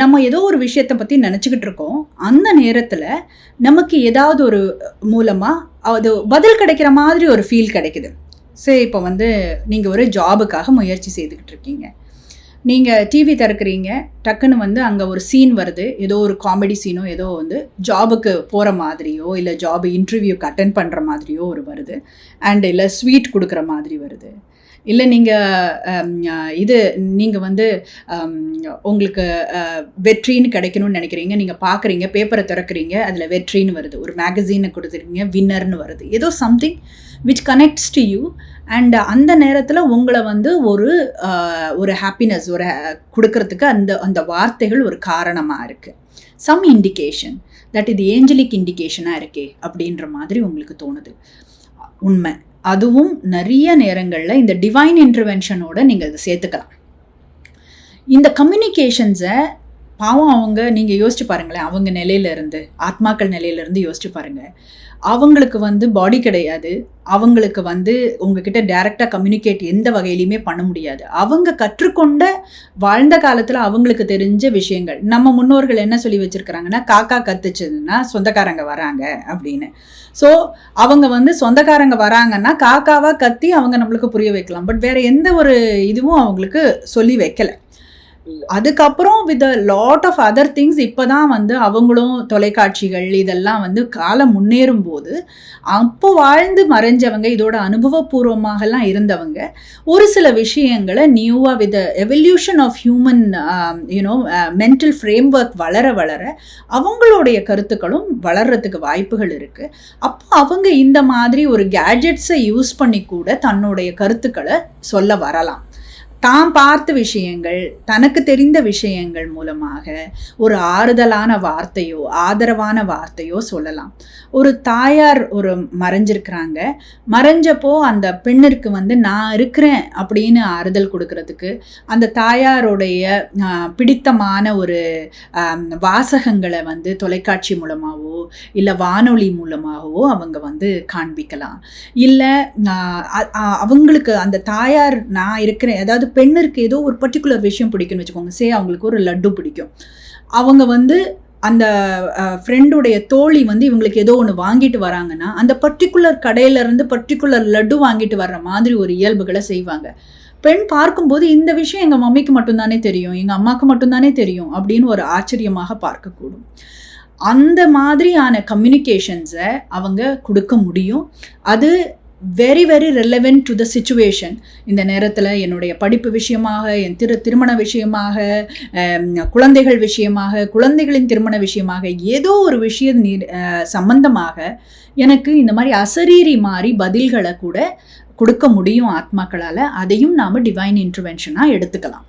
நம்ம ஏதோ ஒரு விஷயத்தை பற்றி நினச்சிக்கிட்டு இருக்கோம். அந்த நேரத்தில் நமக்கு ஏதாவது ஒரு மூலமாக அது பதில் கிடைக்கிற மாதிரி ஒரு ஃபீல் கிடைக்குது. சரி இப்போ வந்து நீங்கள் ஒரு ஜாபுக்காக முயற்சி செய்துக்கிட்டு இருக்கீங்க. நீங்கள் டிவி திறக்கிறீங்க. டக்குன்னு வந்து அங்கே ஒரு சீன் வருது. ஏதோ ஒரு காமெடி சீனோ ஏதோ வந்து ஜாபுக்கு போகிற மாதிரியோ இல்லை ஜாப் இன்டர்வியூக்கு அட்டன் பண்ணுற மாதிரியோ ஒரு வருது. அண்ட் இல்லை ஸ்வீட் கொடுக்குற மாதிரி வருது. இல்லை நீங்கள் இது நீங்கள் வந்து உங்களுக்கு வெற்றின்னு கிடைக்கணும்னு நினைக்கிறீங்க. நீங்கள் பார்க்குறீங்க பேப்பரை திறக்கிறீங்க அதில் வெற்றின்னு வருது. ஒரு மேகசீனை கொடுத்துருக்கீங்க வின்னர்னு வருது. ஏதோ something which connects to you and அந்த நேரத்தில் உங்களை வந்து ஒரு ஒரு ஹாப்பினஸ் ஒரு கொடுக்கறதுக்கு அந்த அந்த வார்த்தைகள் ஒரு காரணமாக இருக்குது சம் இண்டிகேஷன் தட் இது ஏஞ்சலிக் இண்டிகேஷனாக இருக்கே அப்படின்ற மாதிரி உங்களுக்கு தோணுது. உண்மை. அதுவும் நிறைய நேரங்களில் இந்த டிவைன் இன்டர்வென்ஷனோட நீங்கள் அதை சேர்த்துக்கலாம். இந்த கம்யூனிகேஷன்ஸை பாவம் அவங்க நீங்கள் யோசிச்சு பாருங்களேன். அவங்க நிலையிலேருந்து ஆத்மாக்கள் நிலையிலேருந்து யோசிச்சு பாருங்கள் அவங்களுக்கு வந்து பாடி கிடையாது. அவங்களுக்கு வந்து உங்ககிட்ட டைரெக்டாக கம்யூனிகேட் எந்த வகையிலையுமே பண்ண முடியாது. அவங்க கற்றுக்கொண்ட வாழ்ந்த காலத்தில் அவங்களுக்கு தெரிஞ்ச விஷயங்கள். நம்ம முன்னோர்கள் என்ன சொல்லி வச்சுருக்கிறாங்கன்னா காக்கா கத்துச்சதுன்னா சொந்தக்காரங்க வராங்க அப்படின்னு. ஸோ அவங்க வந்து சொந்தக்காரங்க வராங்கன்னா காக்காவாக கத்தி அவங்க நம்மளுக்கு புரிய வைக்கலாம். பட் வேறு எந்த ஒரு இதுவும் அவங்களுக்கு சொல்லி வைக்கல. அதுக்கப்புறம் with lot of other things இப்போ தான் வந்து அவங்களும் தொலைக்காட்சிகள் இதெல்லாம் வந்து காலம் முன்னேறும் போது அப்போ வாழ்ந்து மறைஞ்சவங்க இதோட அனுபவபூர்வமாகலாம் இருந்தவங்க ஒரு சில விஷயங்களை நியூவாக with evolution of human you know mental framework வளர வளர அவங்களுடைய கருத்துக்களும் வளர்றதுக்கு வாய்ப்புகள் இருக்குது அப்போ அவங்க இந்த மாதிரி ஒரு கேஜெட்ஸை யூஸ் பண்ணி கூட தன்னுடைய கருத்துக்களை சொல்ல வரலாம். தான் பார்த்த விஷயங்கள் தனக்கு தெரிந்த விஷயங்கள் மூலமாக ஒரு ஆறுதலான வார்த்தையோ ஆதரவான வார்த்தையோ சொல்லலாம். ஒரு தாயார் ஒரு மறைஞ்சிருக்கிறாங்க. மறைஞ்சப்போ அந்த பெண்ணிற்கு வந்து நான் இருக்கிறேன் அப்படின்னு ஆறுதல் கொடுக்கறதுக்கு அந்த தாயாருடைய பிடித்தமான ஒரு வாசகங்களை வந்து தொலைக்காட்சி மூலமாகவோ இல்லை வானொலி மூலமாகவோ அவங்க வந்து காண்பிக்கலாம். இல்லை அவங்களுக்கு அந்த தாயார் நான் இருக்கிறேன் அதாவது பெண்ணிற்கு ஏதோ ஒரு பர்டிகுலர் விஷயம் பிடிக்கும்னு வச்சுக்கோங்க. சே அவங்களுக்கு ஒரு லட்டு பிடிக்கும். அவங்க வந்து அந்த ஃப்ரெண்டுடைய தோழி வந்து இவங்களுக்கு ஏதோ ஒன்று வாங்கிட்டு வராங்கன்னா அந்த பர்டிகுலர் கடையிலேருந்து பர்டிகுலர் லட்டு வாங்கிட்டு வர்ற மாதிரி ஒரு இயல்புகளை செய்வாங்க. பெண் பார்க்கும்போது இந்த விஷயம் எங்கள் மம்மிக்கு மட்டும்தானே தெரியும் எங்கள் அம்மாவுக்கு மட்டும்தானே தெரியும் அப்படின்னு ஒரு ஆச்சரியமாக பார்க்கக்கூடும். அந்த மாதிரியான கம்யூனிகேஷன்ஸை அவங்க கொடுக்க முடியும். அது very very relevant to the situation இந்த நேரத்தில் என்னுடைய படிப்பு விஷயமாக என் திரு திருமண விஷயமாக குழந்தைகள் விஷயமாக குழந்தைகளின் திருமண விஷயமாக ஏதோ ஒரு விஷயம் நீ- சம்பந்தமாக எனக்கு இந்த மாதிரி அசரீரி மாதிரி பதில்களை கூட கொடுக்க முடியும் ஆத்மாக்களால். அதையும் நாம் டிவைன் இன்டர்வென்ஷனாக எடுத்துக்கலாம்.